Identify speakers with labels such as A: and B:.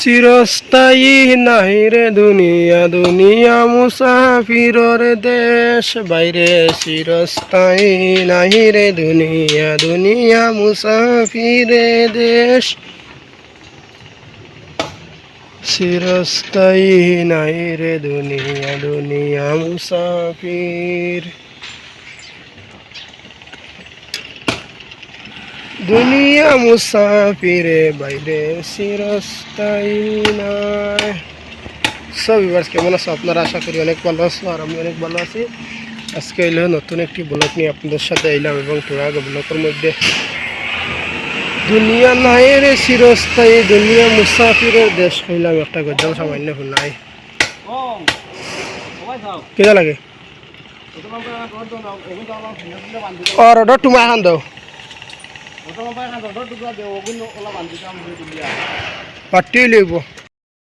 A: চিরস্থায়ী নাহি রে দুনিয়া দুনিয়া মুসাফির দেশ বাইরে চিরস্থায়ী নাহি রে দুনিয়া দুনিয়া মুসাফির দেশ চিরস্থায়ী নাহি রে দুনিয়া দুনিয়া মুসাফির দুনিয়া মুসাফিরে বাইদে سيرস্তাই নাই সব ভিউয়ার্স কে মনস আপনা আশা করি অনেক বল্বাস আর আমি অনেক বল্বাসি আজকে ল নতুন একটি বুলেট নিয়ে আপনাদের সাথে এলাম এবং টোরাগের মধ্যে দুনিয়া নাই রে سيرস্তাই দুনিয়া মুসাফিরে দেশ হইলা এটা গতকাল সাময়িকভাবে নাই ও সবাই যাও কে লাগে কত নাম্বার ধর দাও দাও আর ডট টু মাইখান দাও পাতি লাগিব